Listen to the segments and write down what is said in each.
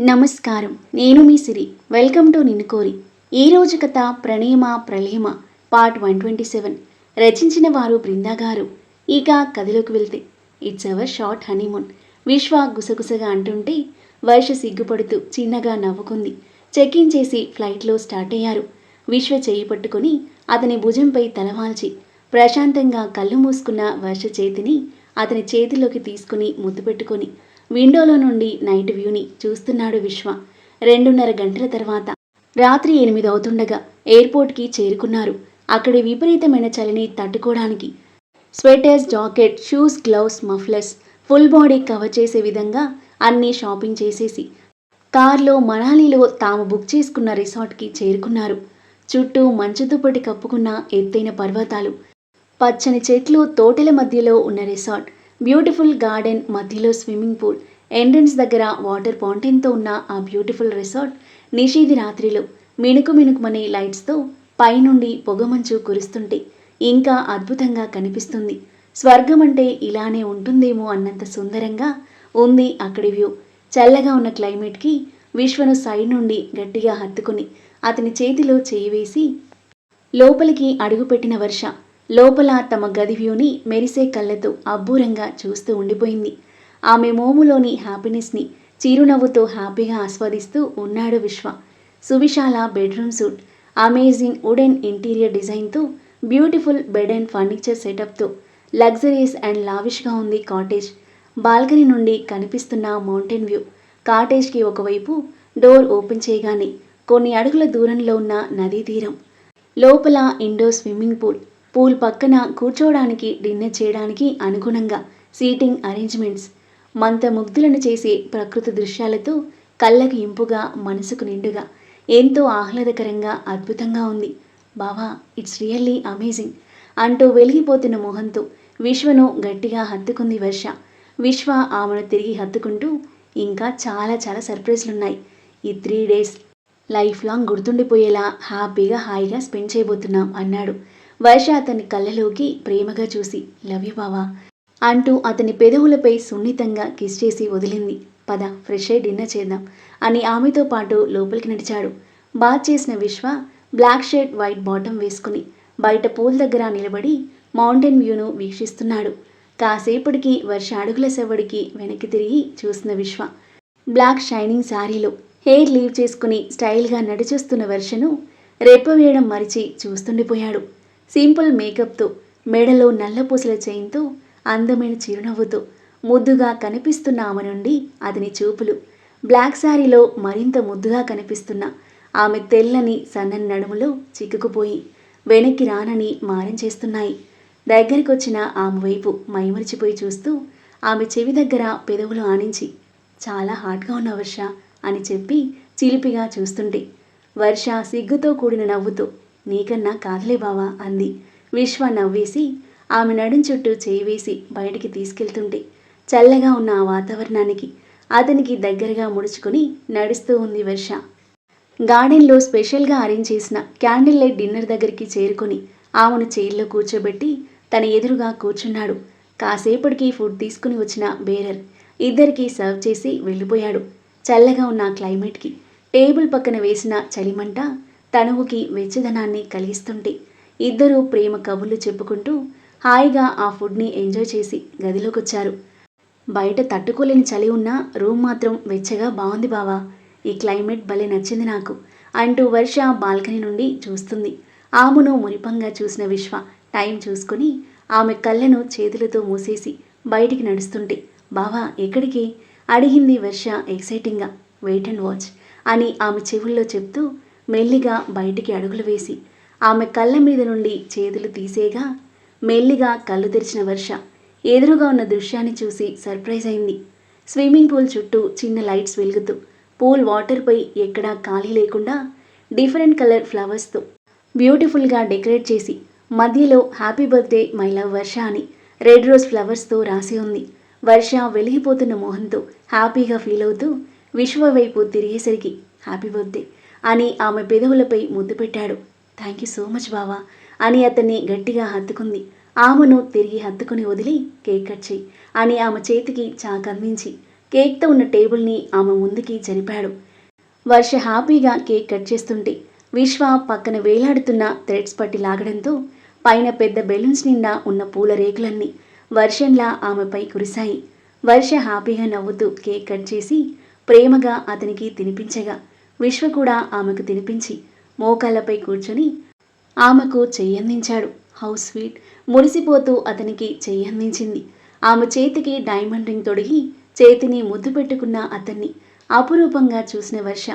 నమస్కారం. నేను మీ సిరి. Welcome to నిన్ను కోరి ఈ రోజు కథ ప్రణేమ ప్రళయమ పార్ట్ వన్ ట్వంటీ సెవెన్. రచించిన వారు బృందా గారు. ఇక కథలోకి వెళ్తే. It's our short honeymoon. Vishwa గుసగుసగా అంటుంటే వర్ష సిగ్గుపడుతూ చిన్నగా నవ్వుకుంది. చెక్ ఇన్ చేసి ఫ్లైట్లో స్టార్ట్ అయ్యారు. విశ్వ చేయి పట్టుకొని అతని భుజంపై తలవాల్చి ప్రశాంతంగా కళ్ళు మూసుకున్న వర్ష చేతిని అతని చేతిలోకి తీసుకుని ముద్దు పెట్టుకొని విండోలో నుండి నైట్ వ్యూని చూస్తున్నాడు విశ్వ. రెండున్నర గంటల తర్వాత రాత్రి ఎనిమిది అవుతుండగా ఎయిర్పోర్ట్కి చేరుకున్నారు. అక్కడి విపరీతమైన చలిని తట్టుకోవడానికి sweaters jacket shoes gloves mufflers full body cover చేసే విధంగా అన్నీ షాపింగ్ చేసేసి కార్లో మనాలిలో తాము బుక్ చేసుకున్న రిసార్ట్కి చేరుకున్నారు. చుట్టూ మంచు దుప్పటి కప్పుకున్న ఎత్తైన పర్వతాలు పచ్చని చెట్లు తోటల మధ్యలో ఉన్న రిసార్ట్ బ్యూటిఫుల్ గార్డెన్ మధ్యలో స్విమ్మింగ్ పూల్ ఎంట్రన్స్ దగ్గర వాటర్ ఫౌంటైన్తో ఉన్న ఆ బ్యూటిఫుల్ రిసార్ట్ నిషీది రాత్రిలో మిణుకు మిణుకుమనే లైట్స్తో పైనుండి పొగమంచు కురుస్తుంటే ఇంకా అద్భుతంగా కనిపిస్తుంది. స్వర్గం అంటే ఇలానే ఉంటుందేమో అన్నంత సుందరంగా ఉంది అక్కడి వ్యూ. చల్లగా ఉన్న క్లైమేట్కి విశ్వను సైడ్ నుండి గట్టిగా హత్తుకుని అతని చేతిలో చేయి వేసి లోపలికి అడుగుపెట్టిన వర్ష లోపల తమ గది వ్యూని మెరిసే కళ్ళతో అబ్బూరంగా చూస్తూ ఉండిపోయింది. ఆమె మోములోని హ్యాపీనెస్ని చిరునవ్వుతో హ్యాపీగా ఆస్వాదిస్తూ ఉన్నాడు విశ్వ. సువిశాల bedroom suite amazing wooden interior డిజైన్తో బ్యూటిఫుల్ బెడ్ అండ్ ఫర్నిచర్ సెటప్తో లగ్జరీస్ అండ్ లావిష్గా ఉంది కాటేజ్. బాల్కనీ నుండి కనిపిస్తున్న మౌంటైన్ వ్యూ కాటేజ్కి ఒకవైపు డోర్ ఓపెన్ చేయగానే కొన్ని అడుగుల దూరంలో ఉన్న నదీ తీరం లోపల ఇండోర్ స్విమ్మింగ్ పూల్ పూల్ పక్కన కూర్చోవడానికి డిన్నర్ చేయడానికి అనుగుణంగా సీటింగ్ అరేంజ్మెంట్స్. మంత ముగ్ధులను చేసే ప్రకృతి దృశ్యాలతో కళ్ళకి ఇంపుగా మనసుకు నిండుగా ఎంతో ఆహ్లాదకరంగా అద్భుతంగా ఉంది. బావా ఇట్స్ రియల్లీ అమేజింగ్ అంటూ వెలిగిపోతున్న మొహంతో విశ్వను గట్టిగా హత్తుకుంది వర్ష. విశ్వ ఆమెను తిరిగి హత్తుకుంటూ ఇంకా చాలా చాలా సర్ప్రైజ్లున్నాయి. ఈ త్రీ డేస్ లైఫ్ లాంగ్ గుర్తుండిపోయేలా హ్యాపీగా హాయిగా స్పెండ్ చేయబోతున్నాం అన్నాడు. వర్ష అతని కళ్ళలోకి ప్రేమగా చూసి లవ్ యూ బావా అంటూ అతని పెదవులపై సున్నితంగా కిస్ చేసి వదిలింది. పద ఫ్రెష్ అయి డిన్నర్ చేద్దాం అని ఆమెతో పాటు లోపలికి నడిచాడు. బాత్ చేసిన విశ్వ బ్లాక్ షర్ట్ వైట్ బాటమ్ వేసుకుని బయట పూల్ దగ్గర నిలబడి మౌంటైన్ వ్యూను వీక్షిస్తున్నాడు. కాసేపటికి వర్ష అడుగుల సెవడికి వెనక్కి తిరిగి చూసిన విశ్వ బ్లాక్ షైనింగ్ శారీలో హెయిర్ లీవ్ చేసుకుని స్టైల్గా నడిచొస్తున్న వర్షను రెప్ప వేయడం మరిచి చూస్తుండిపోయాడు. సింపుల్ మేకప్తో మెడలో నల్లపూసల చైన్తో అందమైన చిరునవ్వుతో ముద్దుగా కనిపిస్తున్న ఆమె నుండి అతని చూపులు. బ్లాక్ శారీలో మరింత ముద్దుగా కనిపిస్తున్న ఆమె తెల్లని సన్నని నడుములో చిక్కుకుపోయి వెనక్కి రానని మారం చేస్తున్నాయి. దగ్గరికి వచ్చిన ఆమె వైపు మైమరిచిపోయి చూస్తూ ఆమె చెవి దగ్గర పెదవులు ఆనించి చాలా హాట్గా ఉన్న వర్ష అని చెప్పి చిలిపిగా చూస్తుంటే వర్ష సిగ్గుతో కూడిన నవ్వుతూ నీకన్నా కాదులే బావా అంది. విశ్వ నవ్వేసి ఆమె నడుం చుట్టూ చేయి వేసి బయటికి తీసుకెళ్తుంటే చల్లగా ఉన్న ఆ వాతావరణానికి అతనికి దగ్గరగా ముడుచుకుని నడుస్తూ ఉంది వర్ష. గార్డెన్లో స్పెషల్గా అరేంజ్ చేసిన క్యాండిల్ లైట్ డిన్నర్ దగ్గరికి చేరుకొని ఆమెను చైర్లో కూర్చోబెట్టి తన ఎదురుగా కూర్చున్నాడు. కాసేపటికి ఫుడ్ తీసుకుని వచ్చిన బేరర్ ఇద్దరికి సర్వ్ చేసి వెళ్ళిపోయాడు. చల్లగా ఉన్న క్లైమేట్కి టేబుల్ పక్కన వేసిన చలిమంట తనువుకి వెచ్చదనాన్ని కలిగిస్తుంటే ఇద్దరూ ప్రేమ కబుర్లు చెప్పుకుంటూ హాయిగా ఆ ఫుడ్ని ఎంజాయ్ చేసి గదిలోకి వచ్చారు బయట తట్టుకోలేని చలి ఉన్నా రూమ్ మాత్రం వెచ్చగా బాగుంది బావా. ఈ క్లైమేట్ భలే నచ్చింది నాకు అంటూ వర్ష బాల్కనీ నుండి చూస్తుంది. ఆమెను మురిపంగా చూసిన విశ్వ టైం చూసుకొని ఆమె కళ్ళను చేతులతో మూసేసి బయటికి నడుస్తుంటే బావా ఎక్కడికి? అడిగింది వర్ష ఎక్సైటింగ్గా. వెయిట్ అండ్ వాచ్ అని ఆమె చెవుల్లో చెప్తూ మెల్లిగా బయటికి అడుగులు వేసి ఆమె కళ్ళ మీద నుండి చేతులు తీసేగా మెల్లిగా కళ్ళు తెరిచిన వర్ష ఎదురుగా ఉన్న దృశ్యాన్ని చూసి సర్ప్రైజ్ అయింది. స్విమ్మింగ్ పూల్ చుట్టూ చిన్న లైట్స్ వెలుగుతూ పూల్ వాటర్పై ఎక్కడా ఖాళీ లేకుండా డిఫరెంట్ కలర్ ఫ్లవర్స్తో బ్యూటిఫుల్గా డెకరేట్ చేసి మధ్యలో happy birthday my love Varsha అని రెడ్ రోజ్ ఫ్లవర్స్తో రాసి ఉంది. వర్ష వెలిగిపోతున్న మొహంతో హ్యాపీగా ఫీల్ అవుతూ విశ్వ వైపు తిరిగేసరికి హ్యాపీ బర్త్డే. అని ఆమె పెదవులపై ముద్దు పెట్టాడు. థ్యాంక్ యూ సో మచ్ బావా అని అతన్ని గట్టిగా హత్తుకుంది. ఆమెను తిరిగి హత్తుకుని వదిలి కేక్ కట్ చేయి అని ఆమె చేతికి చాక్ అందించి కేక్తో ఉన్న టేబుల్ని ఆమె ముందుకి జరిపాడు. వర్ష హ్యాపీగా కేక్ కట్ చేస్తుంటే విశ్వ పక్కన వేలాడుతున్న థ్రెడ్స్ పట్టి లాగడంతో పైన పెద్ద బెలూన్స్ నిండా ఉన్న పూల రేకులన్నీ వర్షంలా ఆమెపై కురిశాయి. వర్ష హ్యాపీగా నవ్వుతూ కేక్ కట్ చేసి ప్రేమగా అతనికి తినిపించగా విశ్వ కూడా ఆమెకు తినిపించి మోకాళ్ళపై కూర్చొని ఆమెకు చెయ్యందించాడు. House sweet! మురిసిపోతూ అతనికి చెయ్యందించింది. ఆమె చేతికి డైమండ్ రింగ్ తొడిగి చేతిని ముద్దు పెట్టుకున్న అతన్ని అపురూపంగా చూసిన వర్ష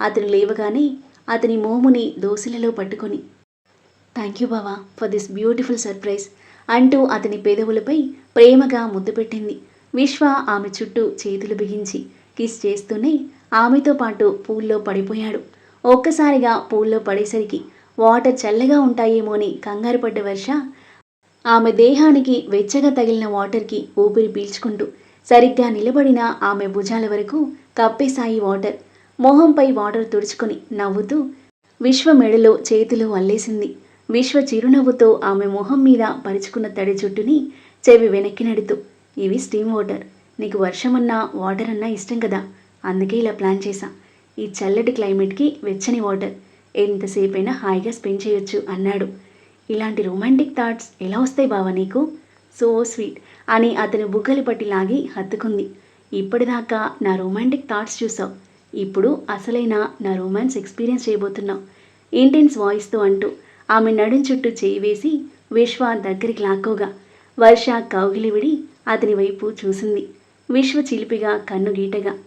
అతను లేవగానే అతని మోముని దోశలలో పట్టుకొని థ్యాంక్ యూ బావా ఫర్ దిస్ బ్యూటిఫుల్ సర్ప్రైజ్ అంటూ అతని పెదవులపై ప్రేమగా ముద్దు పెట్టింది. విశ్వ ఆమె చుట్టూ చేతులు బిగించి కిస్ చేస్తూనే ఆమెతో పాటు పూల్లో పడిపోయాడు. ఒక్కసారిగా పూల్లో పడేసరికి వాటర్ చల్లగా ఉంటాయేమో అని కంగారు పడ్డ వర్ష ఆమె దేహానికి వెచ్చగా తగిలిన వాటర్కి ఊపిరి పీల్చుకుంటూ సరిగ్గా నిలబడిన ఆమె భుజాల వరకు కప్పేశాయి వాటర్. మొహంపై వాటర్ తుడుచుకుని నవ్వుతూ విశ్వ మెడలో చేతులు అల్లేసింది విశ్వ చిరునవ్వుతో ఆమె మొహం మీద పరుచుకున్న తడి జుట్టుని చెవి వెనక్కి నడుతూ ఇవి స్టీమ్ వాటర్. నీకు వర్షమన్నా వాటర్ అన్నా ఇష్టం కదా. అందుకే ఇలా ప్లాన్ చేశా. ఈ చల్లటి క్లైమేట్కి వెచ్చని వాటర్ ఎంతసేపైనా హాయిగా స్పెండ్ చేయొచ్చు అన్నాడు. ఇలాంటి రొమాంటిక్ థాట్స్ ఎలా వస్తాయి బావా నీకు? సో స్వీట్ అని అతను బుగ్గలు పట్టి లాగి హత్తుకుంది. ఇప్పటిదాకా నా రొమాంటిక్ థాట్స్ చూసావు. ఇప్పుడు అసలైన నా రొమాన్స్ ఎక్స్పీరియన్స్ చేయబోతున్నావు. ఇంటెన్స్ వాయిస్తో అంటూ ఆమె నడుం చుట్టూ చేయి వేసి విశ్వ దగ్గరికి లాక్కోగా. వర్ష కౌగిలి విడి అతని వైపు చూసింది. విశ్వ చిలిపిగా కన్ను గీటగా.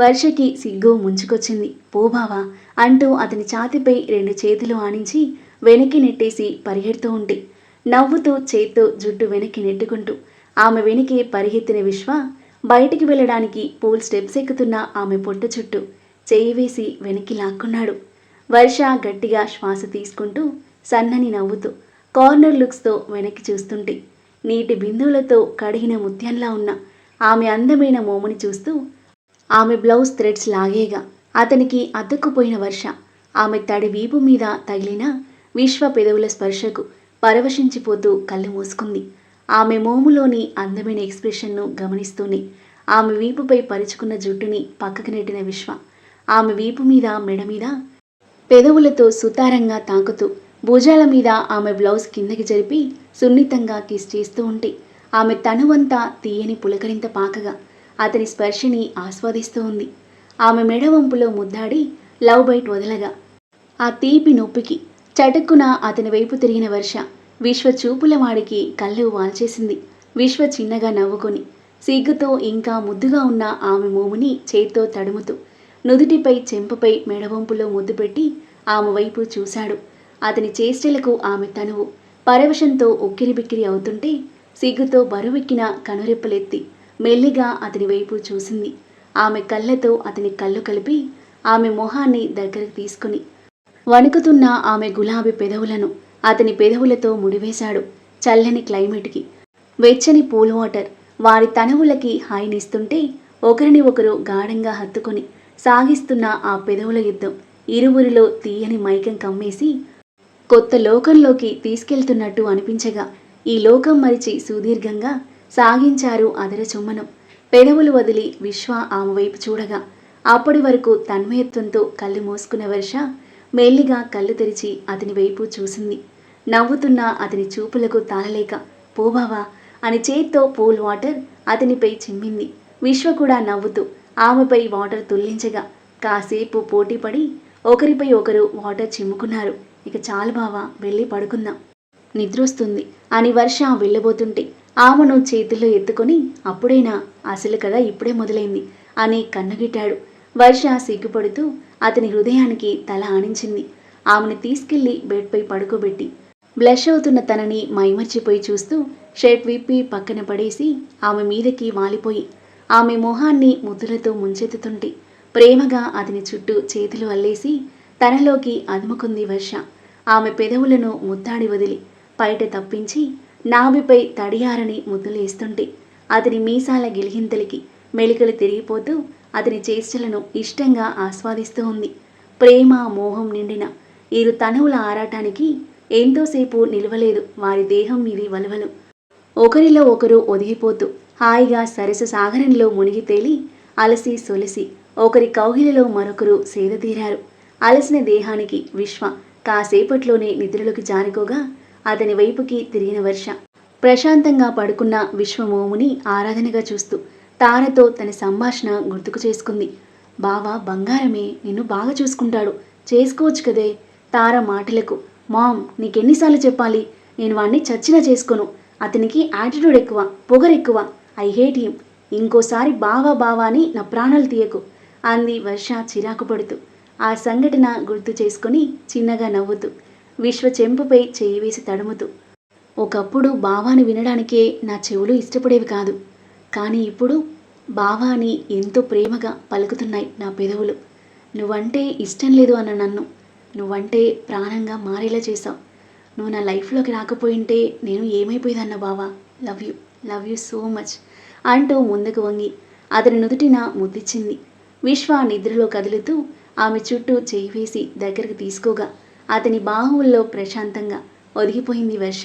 వర్షకి సిగ్గు ముంచుకొచ్చింది. పోబావా అంటూ అతని ఛాతిపై రెండు చేతులు ఆనించి వెనక్కి నెట్టేసి పరిగెడుతూ ఉంటే నవ్వుతూ చేత్తో జుట్టు వెనక్కి నెట్టుకుంటూ ఆమె వెనక్కి పరిగెత్తిన విశ్వ బయటికి వెళ్ళడానికి పూల్ స్టెప్స్ ఎక్కుతున్న ఆమె పొట్టు చుట్టూ చేయి వేసి వెనక్కి లాక్కున్నాడు. వర్ష గట్టిగా శ్వాస తీసుకుంటూ సన్నని నవ్వుతూ కార్నర్ లుక్స్తో వెనక్కి చూస్తుంటే నీటి బిందువులతో కడిగిన ముత్యంలా ఉన్న ఆమె అందమైన మోముని చూస్తూ ఆమె బ్లౌజ్ థ్రెడ్స్ లాగేగా. అతనికి అతుక్కుపోయిన వర్ష. ఆమె తడి వీపు మీద తగిలిన విశ్వ పెదవుల స్పర్శకు పరవశించిపోతూ కళ్ళు మూసుకుంది. ఆమె మోములోని అందమైన ఎక్స్ప్రెషన్ను గమనిస్తూనే ఆమె వీపుపై పరుచుకున్న జుట్టుని పక్కకు నెట్టిన విశ్వ. ఆమె వీపు మీద మెడ మీద పెదవులతో సుతారంగా తాకుతూ భుజాల మీద ఆమె బ్లౌజ్ కిందకి జరిపి సున్నితంగా కిస్ చేస్తూ ఉంటే ఆమె తనువంతా తీయని పులకరింత పాకగా అతని స్పర్శని ఆస్వాదిస్తూ ఉంది ఆమె మెడవంపులో ముద్దాడి లవ్ బైట్ వదలగా ఆ తీపి నొప్పికి చటుక్కున అతని వైపు తిరిగిన వర్ష విశ్వ చూపుల వాడికి కళ్ళు వాల్చేసింది. విశ్వ చిన్నగా నవ్వుకొని సిగ్గుతో ఇంకా ముద్దుగా ఉన్న ఆమె మోముని చేత్తో తడుముతూ నుదుటిపై చెంపపై మెడవంపులో ముద్దు పెట్టి ఆమె వైపు చూశాడు. అతని చేష్టలకు ఆమె తనువు పరవశంతో ఉక్కిరిబిక్కిరి అవుతుంటే సిగ్గుతో బరువెక్కిన కనురెప్పలెత్తి మెల్లిగా అతని వైపు చూసింది. ఆమె కళ్ళతో అతని కళ్ళు కలిపి ఆమె మొహాన్ని దగ్గరకు తీసుకుని వణుకుతున్న ఆమె గులాబీ పెదవులను అతని పెదవులతో ముడివేశాడు చల్లని క్లైమేట్కి. వెచ్చని పూల్ వాటర్ వారి తనవులకి హాయినిస్తుంటే ఒకరిని ఒకరు గాఢంగా హత్తుకొని సాగిస్తున్న ఆ పెదవుల యుద్ధం ఇరువురిలో తీయని మైకం కమ్మేసి కొత్త లోకంలోకి తీసుకెళ్తున్నట్టు అనిపించగా ఈ లోకం మరిచి సుదీర్ఘంగా సాగించారు అదర చుమ్మనం. పెదవులు వదిలి విశ్వ ఆమె వైపు చూడగా అప్పటి వరకు తన్మయత్వంతో కళ్ళు మూసుకున్న వర్ష మెల్లిగా కళ్ళు తెరిచి అతని వైపు చూసింది. నవ్వుతున్న అతని చూపులకు తాళలేక పోబావా అని చేత్తో పూల్ వాటర్ అతనిపై చిమ్మింది. విశ్వ కూడా నవ్వుతూ ఆమెపై వాటర్ తుల్లించగా కాసేపు పోటీపడి ఒకరిపై ఒకరు వాటర్ చిమ్ముకున్నారు. ఇక చాలు బావా వెళ్ళి పడుకుందాం. నిద్రొస్తుంది అని వర్ష వెళ్ళబోతుంటే ఆమెను చేతుల్లో ఎత్తుకొని అప్పుడైనా? అసలు కదా ఇప్పుడే మొదలైంది అని కన్నుగిట్టాడు. వర్ష సిగ్గుపడుతూ అతని హృదయానికి తల ఆనించింది. ఆమెను తీసుకెళ్ళి బెడ్పై పడుకోబెట్టి బ్లష్ అవుతున్న తనని మైమర్చిపోయి చూస్తూ షర్ట్ విప్పి పక్కన పడేసి ఆమె మీదకి వాలిపోయి ఆమె మొహాన్ని ముద్దులతో ముంచెత్తుతుంటే ప్రేమగా అతని చుట్టూ చేతులు అల్లేసి తనలోకి అదుముకుంది వర్ష. ఆమె పెదవులను ముద్దాడి వదిలి బయట తప్పించి నాభిపై తడియారని ముద్దులేస్తుంటే అతని మీసాల గిలిహింతలకి మెలికలు తిరిగిపోతూ అతని చేష్టలను ఇష్టంగా ఆస్వాదిస్తూ ఉంది. ప్రేమ మోహం నిండిన ఇరు తనువుల ఆరాటానికి ఎంతోసేపు నిలవలేదు వారి దేహం మీది వలవలు. ఒకరిలో ఒకరు ఒదిగిపోతూ హాయిగా సరస సాగరంలో మునిగి తేలి అలసి సొలసి ఒకరి కౌగిలిలో మరొకరు సేదతీరారు అలసిన దేహానికి విశ్వ కాసేపట్లోనే నిద్రలోకి జారుకోగా అతని వైపుకి తిరిగిన వర్ష. ప్రశాంతంగా పడుకున్న విశ్వమోముని ఆరాధనగా చూస్తూ తారతో తన సంభాషణ గుర్తుకు చేసుకుంది. బావ బంగారమే నిన్ను బాగా చూసుకుంటాడు. చేసుకోవచ్చు కదే. తార మాటలకు మామ్ నీకెన్నిసార్లు చెప్పాలి? నేను వాణ్ణి చచ్చినా చేసుకోను. అతనికి యాటిట్యూడ్ ఎక్కువ పొగరెక్కువ ఐ హేట్ హిమ్ ఇంకోసారి బావా బావా అని నా ప్రాణాలు తీయకు. అంది వర్ష చిరాకు పడుతూ. ఆ సంఘటన గుర్తు చేసుకొని చిన్నగా నవ్వుతూ. విశ్వ చెంపుపై చేయి వేసి తడుముతూ ఒకప్పుడు బావాని వినడానికే నా చెవులు ఇష్టపడేవి కాదు. కానీ ఇప్పుడు బావాని ఎంతో ప్రేమగా పలుకుతున్నాయి నా పెదవులు. నువ్వంటే ఇష్టం లేదు అన్న నన్ను. నువ్వంటే ప్రాణంగా మారేలా చేశావు. నువ్వు నా లైఫ్లోకి రాకపోయింటే నేను ఏమైపోయేదన్న బావా? Love you. Love you so much అంటూ ముందుకు వంగి అతని నుదుటిన ముద్దిచ్చింది. విశ్వ నిద్రలో కదులుతూ ఆమె చుట్టూ చేయి వేసి దగ్గరికి తీసుకోగా అతని బాహువుల్లో ప్రశాంతంగా ఒదిగిపోయింది వర్ష.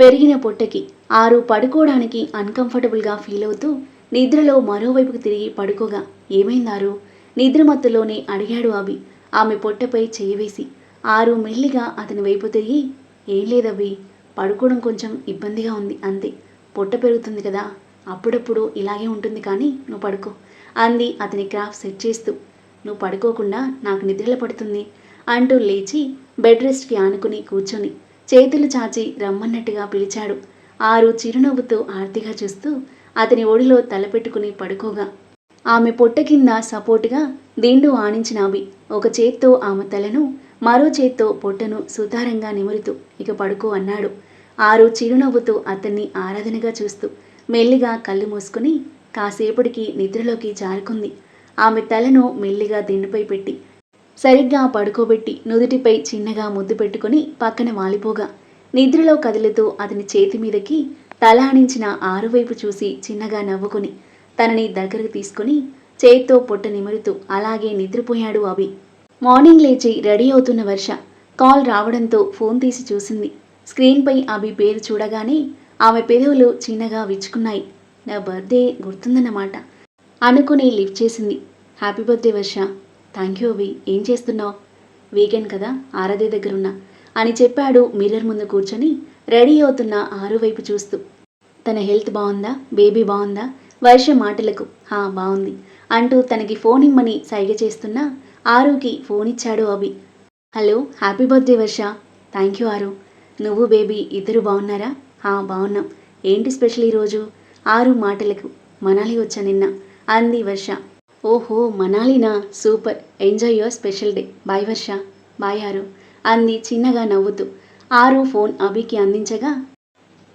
పెరిగిన పొట్టకి ఆరు పడుకోవడానికి అన్కంఫర్టబుల్గా ఫీల్ అవుతూ నిద్రలో మరోవైపుకు తిరిగి పడుకోగా ఏమైందారు? నిద్రమత్తులోనే అడిగాడు అభి. ఆమె పొట్టపై చేయవేసి ఆరు మెల్లిగా అతని వైపు తిరిగి ఏం లేదవి పడుకోవడం కొంచెం ఇబ్బందిగా ఉంది అంతే. పొట్ట పెరుగుతుంది కదా. అప్పుడప్పుడు ఇలాగే ఉంటుంది కానీ నువ్వు పడుకో అంది అతని క్రాఫ్ సెట్ చేస్తూ. నువ్వు పడుకోకుండా నాకు నిద్రలో పడుతుంది. అంటూ లేచి బెడ్ రెస్ట్కి ఆనుకుని కూర్చొని చేతులు చాచి రమ్మన్నట్టుగా పిలిచాడు. ఆరు చిరునవ్వుతో ఆర్తిగా చూస్తూ అతని ఒడిలో తలపెట్టుకుని పడుకోగా. ఆమె పొట్ట కింద సపోర్టుగా దిండు ఆనించిన అవి ఒక చేత్తో ఆమె తలను మరో చేత్తో పొట్టను సుతారంగా నిమురుతూ ఇక పడుకో అన్నాడు. ఆరు చిరునవ్వుతూ అతన్ని ఆరాధనగా చూస్తూ మెల్లిగా కళ్ళు మూసుకుని కాసేపటికి నిద్రలోకి జారుకుంది. ఆమె తలను మెల్లిగా దిండుపై పెట్టి సరిగ్గా పడుకోబెట్టి నుదుటిపై చిన్నగా ముద్దు పెట్టుకుని పక్కన వాలిపోగా. నిద్రలో కదులుతూ అతని చేతి మీదకి తల ఆరువైపు చూసి చిన్నగా నవ్వుకుని తనని దగ్గరకు తీసుకుని చేత్తో పొట్ట నిమురుతూ అలాగే నిద్రపోయాడు అభి. మార్నింగ్ లేచి రెడీ అవుతున్న వర్ష కాల్ రావడంతో ఫోన్ తీసి చూసింది. స్క్రీన్పై అభి పేరు చూడగానే ఆమె పెదవులు చిన్నగా విచ్చుకున్నాయి. నా బర్త్డే గుర్తుందన్నమాట అనుకుని లిఫ్ట్ చేసింది. Happy birthday Varsha. Thank you Abhi. ఏం చేస్తున్నావు? వీకెండ్ కదా ఆరాధ్య దగ్గరున్నా. అని చెప్పాడు మిర్రర్ ముందు కూర్చొని రెడీ అవుతున్న ఆరు వైపు చూస్తూ. తన హెల్త్ బాగుందా? బేబీ బాగుందా? వర్ష మాటలకు హా బాగుంది. అంటూ తనకి ఫోన్ ఇమ్మని సైగ చేస్తున్నా ఆరుకి ఫోన్ ఇచ్చాడు Abhi. Hello happy birthday Varsha. Thank you Aru. నువ్వు బేబీ ఇద్దరు బాగున్నారా? హా బాగున్నాం. ఏంటి స్పెషల్ ఈరోజు? ఆరు మాటలకు మనాలి వచ్చా నిన్న అంది వర్ష. ఓహో మనాలినా super. Enjoy your special day. Bye Varsha. Bye Aru. అంది చిన్నగా నవ్వుతూ. ఆరు ఫోన్ అభికి అందించగా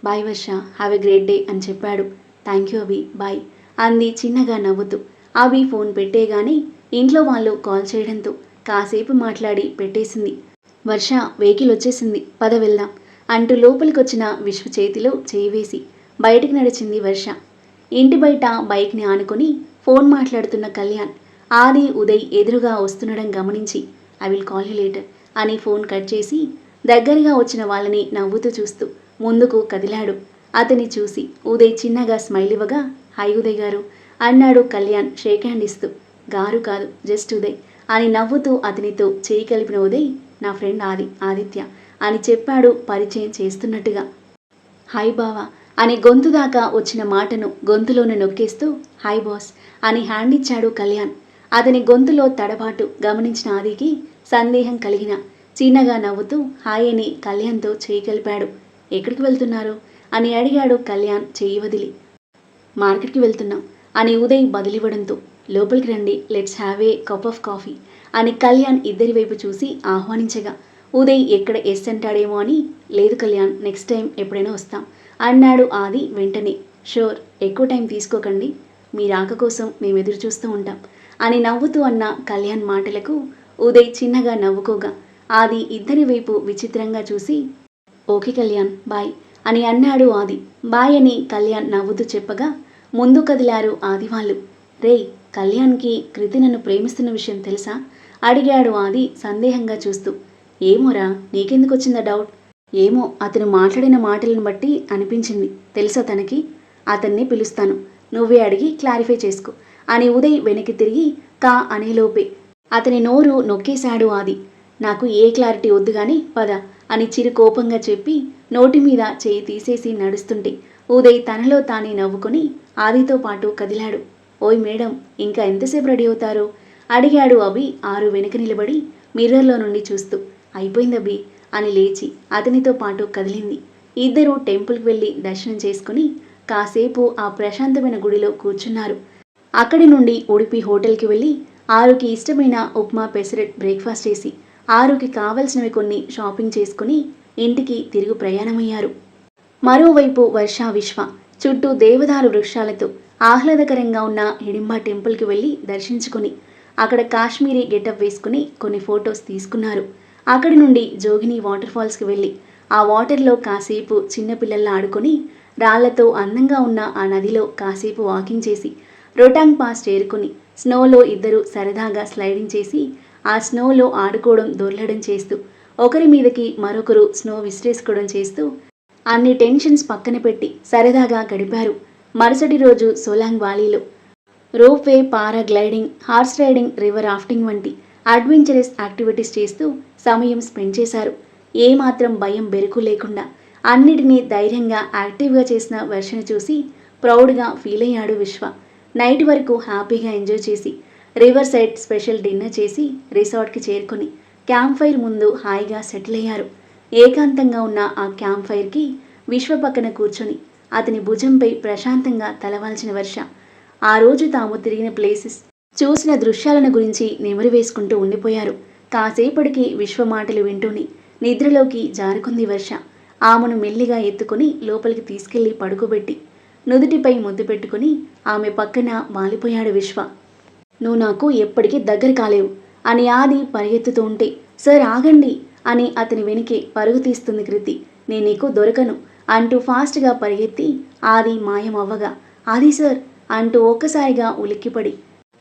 bye Varsha have a great day అని చెప్పాడు. Thank you Abhi. బాయ్. అంది చిన్నగా నవ్వుతూ. అభి ఫోన్ పెట్టేగానే ఇంట్లో వాళ్ళు కాల్ చేయడంతో కాసేపు మాట్లాడి పెట్టేసింది. వర్ష వెహికల్ వచ్చేసింది. పద వెళ్దాం అంటూ లోపలికొచ్చిన విశ్వ చేతిలో చేయి వేసి బయటికి నడిచింది వర్ష. ఇంటి బయట బైక్ని ఆనుకొని ఫోన్ మాట్లాడుతున్న కళ్యాణ్ ఆది ఉదయ్ ఎదురుగా వస్తుండడం గమనించి I will call you later అని ఫోన్ కట్ చేసి దగ్గరగా వచ్చిన వాళ్ళని నవ్వుతూ చూస్తూ ముందుకు కదిలాడు. అతని చూసి ఉదయ్ చిన్నగా స్మైల్ ఇవ్వగా హాయ్ ఉదయ్ గారు అన్నాడు కళ్యాణ్ షేక్ హ్యాండ్ ఇస్తూ. గారు కాదు జస్ట్ ఉదయ్ అని నవ్వుతూ అతనితో చేయి కలిపిన ఉదయ్ నా ఫ్రెండ్ ఆది ఆదిత్య అని చెప్పాడు పరిచయం చేస్తున్నట్టుగా. హాయ్ బావా అని గొంతు దాకా వచ్చిన మాటను గొంతులోనే నొక్కేస్తూ హాయ్ బాస్ అని హ్యాండ్ ఇచ్చాడు కళ్యాణ్. అతని గొంతులో తడబాటు గమనించిన ఆదికి సందేహం కలిగిన చిన్నగా నవ్వుతూ హాయ్ అని కళ్యాణ్తో చేయి కలిపాడు. ఎక్కడికి వెళ్తున్నారు? అని అడిగాడు కళ్యాణ్ చేయి వదిలి. మార్కెట్కి వెళ్తున్నాం అని ఉదయ్ బదిలివ్వడంతో లోపలికి రండి let's have a cup of coffee అని కళ్యాణ్ ఇద్దరి వైపు చూసి ఆహ్వానించగా ఉదయ్ ఎక్కడ ఎస్ అంటాడేమో అని లేదు కళ్యాణ్ నెక్స్ట్ టైం ఎప్పుడైనా వస్తాం అన్నాడు ఆది వెంటనే. షూర్ ఎక్కువ టైం తీసుకోకండి. మీ రాక కోసం మేము ఎదురు చూస్తూ ఉంటాం అని నవ్వుతూ అన్న కళ్యాణ్ మాటలకు ఉదయ్ చిన్నగా నవ్వుకోగా. ఆది ఇద్దరి వైపు విచిత్రంగా చూసి ఓకే కళ్యాణ్ బాయ్ అని అన్నాడు ఆది. బాయ్ అని కళ్యాణ్ నవ్వుతూ చెప్పగా ముందు కదిలారు ఆది వాళ్ళు. రే కళ్యాణ్కి కృతి నన్ను ప్రేమిస్తున్న విషయం తెలుసా? అడిగాడు ఆది సందేహంగా చూస్తూ. ఏమోరా నీకెందుకు వచ్చిందా డౌట్? ఏమో అతను మాట్లాడిన మాటలను బట్టి అనిపించింది. తెలుసా తనకి? అతన్ని పిలుస్తాను. నువ్వే అడిగి క్లారిఫై చేసుకో. అని ఉదయ్ వెనక్కి తిరిగి కా అనేలోపే అతని నోరు నొక్కేశాడు ఆది. నాకు ఏ క్లారిటీ వద్దు గాని పద అని చిరు కోపంగా చెప్పి నోటి మీద చేయి తీసేసి నడుస్తుంటే ఉదయ్ తనలో తానే నవ్వుకొని ఆదితో పాటు కదిలాడు. ఓయ్ మేడం ఇంకా ఎంతసేపు రెడీ అవుతారు? అడిగాడు అభి ఆరు వెనుక నిలబడి మిర్రర్లో నుండి చూస్తూ. అయిపోయింది అభి. అని లేచి అతనితో పాటు కదిలింది. ఇద్దరూ టెంపుల్కి వెళ్ళి దర్శనం చేసుకుని కాసేపు ఆ ప్రశాంతమైన గుడిలో కూర్చున్నారు. అక్కడి నుండి ఉడిపి హోటల్కి వెళ్ళి ఆరుకి ఇష్టమైన ఉప్మా పెసరెట్ బ్రేక్ఫాస్ట్ చేసి ఆరుకి కావలసినవి కొన్ని షాపింగ్ చేసుకుని ఇంటికి తిరుగు ప్రయాణమయ్యారు. మరోవైపు వర్ష విశ్వ చుట్టూ దేవదారు వృక్షాలతో ఆహ్లాదకరంగా ఉన్న హిడింబా టెంపుల్కి వెళ్ళి దర్శించుకుని అక్కడ కాశ్మీరీ గెటప్ వేసుకుని కొన్ని ఫొటోస్ తీసుకున్నారు. అక్కడి నుండి జోగిని వాటర్ ఫాల్స్కి వెళ్ళి ఆ వాటర్లో కాసేపు చిన్నపిల్లల్లా ఆడుకొని రాళ్ళతో అందంగా ఉన్న ఆ నదిలో కాసేపు వాకింగ్ చేసి రొటాంగ్ పాస్ చేరుకుని స్నోలో ఇద్దరు సరదాగా స్లైడింగ్ చేసి ఆ స్నోలో ఆడుకోవడం దొర్లడం చేస్తూ ఒకరి మీదకి మరొకరు స్నో విసిరేసుకోవడం చేస్తూ అన్ని టెన్షన్స్ పక్కన పెట్టి సరదాగా గడిపారు. మరుసటి రోజు Solang వాలీలో ropeway paragliding horse riding river rafting వంటి అడ్వెంచరస్ యాక్టివిటీస్ చేస్తూ సమయం స్పెండ్ చేశారు. ఏమాత్రం భయం బెరుకు లేకుండా అన్నిటినీ ధైర్యంగా యాక్టివ్గా చేసిన వర్షను చూసి ప్రౌడ్గా ఫీల్ అయ్యాడు విశ్వ. నైట్ వరకు హ్యాపీగా ఎంజాయ్ చేసి రివర్ సైడ్ స్పెషల్ డిన్నర్ చేసి రిసార్ట్కి చేరుకుని క్యాంప్ ఫైర్ ముందు హాయిగా సెటిల్ అయ్యారు. ఏకాంతంగా ఉన్న ఆ క్యాంప్ ఫైర్కి విశ్వ పక్కన కూర్చొని అతని భుజంపై ప్రశాంతంగా తలవాల్చిన వర్ష. ఆ రోజు తాము తిరిగిన ప్లేసెస్ చూసిన దృశ్యాలను గురించి నెమరు వేసుకుంటూ ఉండిపోయారు. కాసేపటికి విశ్వ మాటలు వింటూని నిద్రలోకి జారుకుంది వర్ష. ఆమెను మెల్లిగా ఎత్తుకొని లోపలికి తీసుకెళ్ళి పడుకోబెట్టి నుదుటిపై ముద్దు పెట్టుకుని ఆమె పక్కన వాలిపోయాడు విశ్వ. నువ్వు నాకు ఎప్పటికీ దగ్గర కాలేవు అని ఆది పరిగెత్తుతూ ఉంటే సార్ ఆగండి అని అతని వెనుకే పరుగు తీస్తుంది కృతి నేను నీకు దొరకను అంటూ ఫాస్ట్గా పరిగెత్తి ఆది మాయం అవ్వగా ఆది సార్ అంటూ ఒక్కసారిగా ఉలిక్కిపడి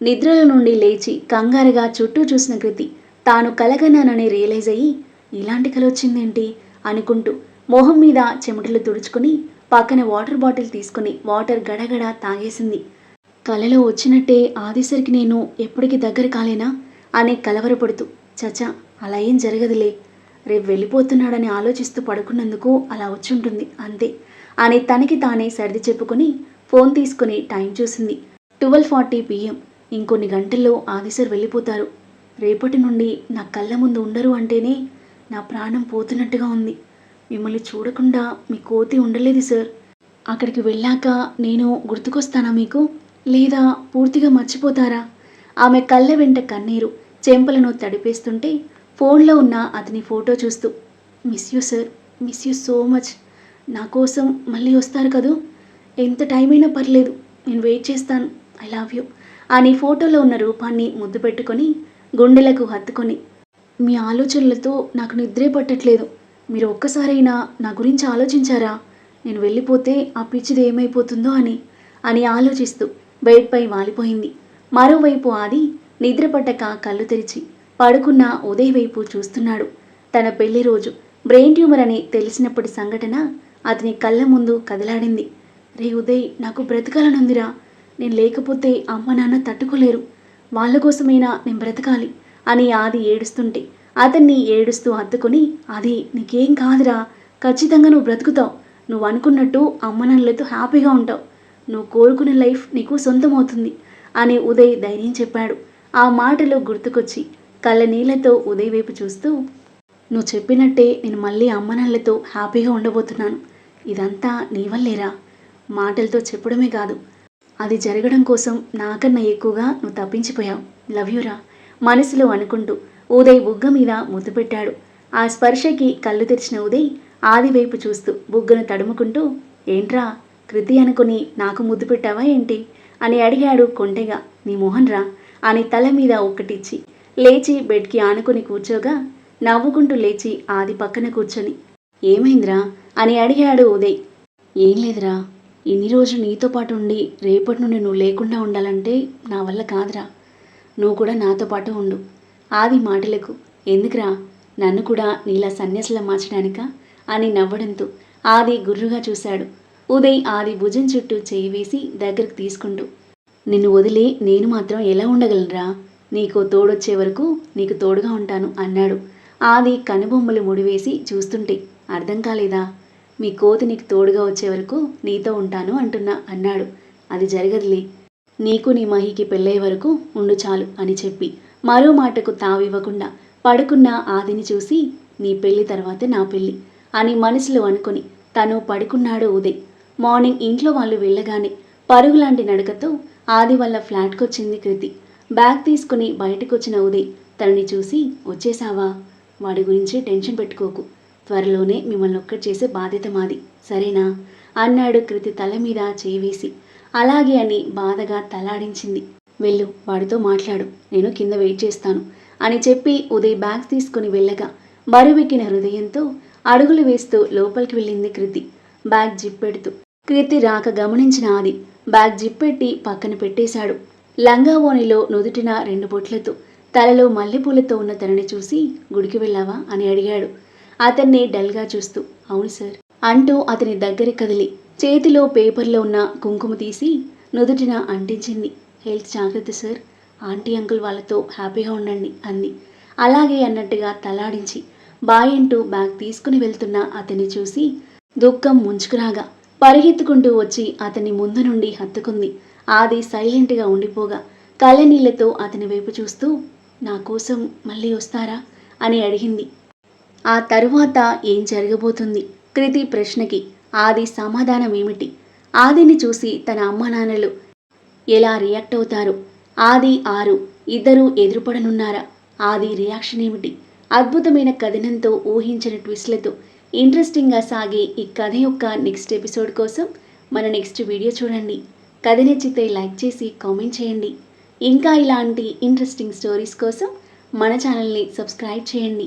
నిద్రల నుండి లేచి కంగారుగా చుట్టూ చూసిన కృతి తాను కలగన్నానని రియలైజ్ అయ్యి ఇలాంటి కల వచ్చిందేంటి? అనుకుంటూ మొహం మీద చెమటలు తుడుచుకుని పక్కన వాటర్ బాటిల్ తీసుకుని వాటర్ గడగడ తాగేసింది. కలలో వచ్చినట్టే ఆదిసరికి నేను ఎప్పటికీ దగ్గర కాలేనా? అని కలవరపడుతూ చచా అలా ఏం జరగదులే. రేపు వెళ్ళిపోతున్నాడని ఆలోచిస్తూ పడుకున్నందుకు అలా వచ్చుంటుంది అంతే అని తనకి తానే సర్ది చెప్పుకుని ఫోన్ తీసుకుని టైం చూసింది. Twelve forty PM. ఇంకొన్ని గంటల్లో ఆదిసర్ వెళ్ళిపోతారు. రేపటి నుండి నా కళ్ళ ముందు ఉండరు అంటేనే నా ప్రాణం పోతున్నట్టుగా ఉంది. మిమ్మల్ని చూడకుండా మీ కోతి ఉండలేదు సార్. అక్కడికి వెళ్ళాక నేను గుర్తుకొస్తానా మీకు? లేదా పూర్తిగా మర్చిపోతారా? ఆమె కళ్ళ వెంట కన్నీరు చెంపలను తడిపేస్తుంటే ఫోన్లో ఉన్న అతని ఫోటో చూస్తూ miss you sir. Miss you so much. నా కోసం మళ్ళీ వస్తారు కదూ? ఎంత టైం అయినా పర్లేదు. నేను వెయిట్ చేస్తాను. I love you. అని ఫోటోలో ఉన్న రూపాన్ని ముద్దు పెట్టుకొని గుండెలకు హత్తుకొని మీ ఆలోచనలతో నాకు నిద్రే పట్టట్లేదు. మీరు ఒక్కసారైనా నా గురించి ఆలోచించారా? నేను వెళ్ళిపోతే ఆ పిచ్చిది ఏమైపోతుందో అని అని ఆలోచిస్తూ బెడ్పై వాలిపోయింది. మరోవైపు ఆది నిద్ర పట్టక కళ్ళు తెరిచి పడుకున్న ఉదయ్ వైపు చూస్తున్నాడు. తన పెళ్ళి రోజు బ్రెయిన్ ట్యూమర్ అని తెలిసినప్పటి సంఘటన అతని కళ్ళ ముందు కదలాడింది. రే ఉదయ్ నాకు బ్రతకాలనుందిరా. నేను లేకపోతే అమ్మ నాన్న తట్టుకోలేరు. వాళ్ళ కోసమైనా నేను బ్రతకాలి అని ఆది ఏడుస్తుంటే అతన్ని ఏడుస్తూ అద్దుకుని అది నీకేం కాదురా. ఖచ్చితంగా నువ్వు బ్రతుకుతావు. నువ్వు అనుకున్నట్టు అమ్మ నాన్నలతో హ్యాపీగా ఉంటావు. నువ్వు కోరుకునే లైఫ్ నీకు సొంతమవుతుంది అని ఉదయ్ ధైర్యం చెప్పాడు. ఆ మాటలు గుర్తుకొచ్చి కళ్ళ నీళ్ళతో ఉదయ్ వైపు చూస్తూ నువ్వు చెప్పినట్టే నేను మళ్ళీ అమ్మనాన్నలతో హ్యాపీగా ఉండబోతున్నాను. ఇదంతా నీ వల్లేరా? మాటలతో చెప్పడమే కాదు. అది జరగడం కోసం నాకన్నా ఎక్కువగా నువ్వు తప్పించిపోయావు. లవ్ యూరా మనసులో అనుకుంటూ ఉదయ్ బుగ్గ మీద ముద్దు పెట్టాడు. ఆ స్పర్శకి కళ్ళు తెరిచిన ఉదయ్ ఆదివైపు చూస్తూ బుగ్గను తడుముకుంటూ ఏంట్రా? కృతి అనుకుని నాకు ముద్దు పెట్టావా ఏంటి? అని అడిగాడు కొంటెగా నీ మోహన్ రా అని తల మీద ఒక్కటిచ్చి లేచి బెడ్కి ఆనుకుని కూర్చోగా నవ్వుకుంటూ లేచి ఆది పక్కన కూర్చొని ఏమైందిరా? అని అడిగాడు ఉదయ్. ఏం లేదురా. ఇన్ని రోజులు నీతో పాటు ఉండి రేపటి నుండి నువ్వు లేకుండా ఉండాలంటే నా వల్ల కాదురా. నువ్వు కూడా నాతో పాటు ఉండు. ఆది మాటలకు ఎందుకురా? నన్ను కూడా నీలా సన్యాసులా మార్చడానిక? అని నవ్వడంతో ఆది గుర్రుగా చూశాడు. ఉదయ్ ఆది భుజం చుట్టూ చేయి వేసి దగ్గరకు తీసుకుంటూ నిన్ను వదిలి నేను మాత్రం ఎలా ఉండగలనురా? నీకు తోడొచ్చే వరకు నీకు తోడుగా ఉంటాను అన్నాడు. ఆది కనుబొమ్మలు ముడివేసి చూస్తుంటే అర్థం కాలేదా? మీ కోతి నీకు తోడుగా వచ్చే వరకు నీతో ఉంటాను అంటున్నా అన్నాడు. అది జరగదులే. నీకు నీ మహికి పెళ్ళే వరకు ఉండు చాలు అని చెప్పి మరో మాటకు తావివ్వకుండా పడుకున్న ఆదిని చూసి నీ పెళ్ళి తర్వాతే నా పెళ్ళి అని మనసులో అనుకొని తను పడుకున్నాడు ఉదయ్. మార్నింగ్ ఇంట్లో వాళ్ళు వెళ్ళగానే పరుగులాంటి నడకతో ఆది వల్ల ఫ్లాట్కొచ్చింది కృతి. బ్యాగ్ తీసుకుని బయటకొచ్చిన ఉదయ్ తనని చూసి వచ్చేసావా? వాడి గురించి టెన్షన్ పెట్టుకోకు. త్వరలోనే మిమ్మల్ని ఒక్కటి చేసే బాధ్యత మాది. సరేనా? అన్నాడు కృతి తల మీద చేవేసి అలాగే అని బాధగా తలాడించింది. వెళ్ళు వాడితో మాట్లాడు. నేను కింద వెయిట్ చేస్తాను అని చెప్పి ఉదయ్ బ్యాగ్ తీసుకుని వెళ్ళగా బరువెక్కిన హృదయంతో అడుగులు వేస్తూ లోపలికి వెళ్ళింది కృతి. బ్యాగ్ జిప్పెడుతూ కృతి రాక గమనించిన ఆది బ్యాగ్ జిప్పెట్టి పక్కన పెట్టేశాడు. లంగా ఓణిలో నుదుటిన రెండు బొట్లతో తలలో మల్లెపూలతో ఉన్న తనని చూసి గుడికి వెళ్ళావా? అని అడిగాడు. అతన్ని డల్గా చూస్తూ అవును సార్ అంటూ అతని దగ్గర కదిలి చేతిలో పేపర్లో ఉన్న కుంకుమ తీసి నుదుటిన అంటించింది. హెల్త్ జాగ్రత్త సార్ ఆంటీ అంకుల్ వాళ్ళతో హ్యాపీగా ఉండండి అంది. అలాగే అన్నట్టుగా తలాడించి బాయ్ అంటూ బ్యాగ్ తీసుకుని వెళ్తున్న అతన్ని చూసి దుఃఖం ముంచుకురాగా పరిగెత్తుకుంటూ వచ్చి అతని ముందు నుండి హత్తుకుంది. ఆది సైలెంట్గా ఉండిపోగా కళ్ళనీళ్ళతో అతని వైపు చూస్తూ నా కోసం మళ్ళీ వస్తారా? అని అడిగింది. ఆ తరువాత ఏం జరగబోతుంది? కృతి ప్రశ్నకి ఆది సమాధానం ఏమిటి ఆదిని చూసి తన అమ్మ నాన్నలు ఎలా రియాక్ట్ అవుతారు? ఆది ఆరు ఇద్దరూ ఎదురుపడనున్నారా? ఆది రియాక్షన్ ఏమిటి? అద్భుతమైన కథనంతో ఊహించిన ట్విస్ట్లతో ఇంట్రెస్టింగ్గా సాగే ఈ కథ యొక్క నెక్స్ట్ ఎపిసోడ్ కోసం మన నెక్స్ట్ వీడియో చూడండి. కథ నచ్చితే లైక్ చేసి కామెంట్ చేయండి. ఇంకా ఇలాంటి ఇంట్రెస్టింగ్ స్టోరీస్ కోసం మన ఛానల్ని సబ్స్క్రైబ్ చేయండి.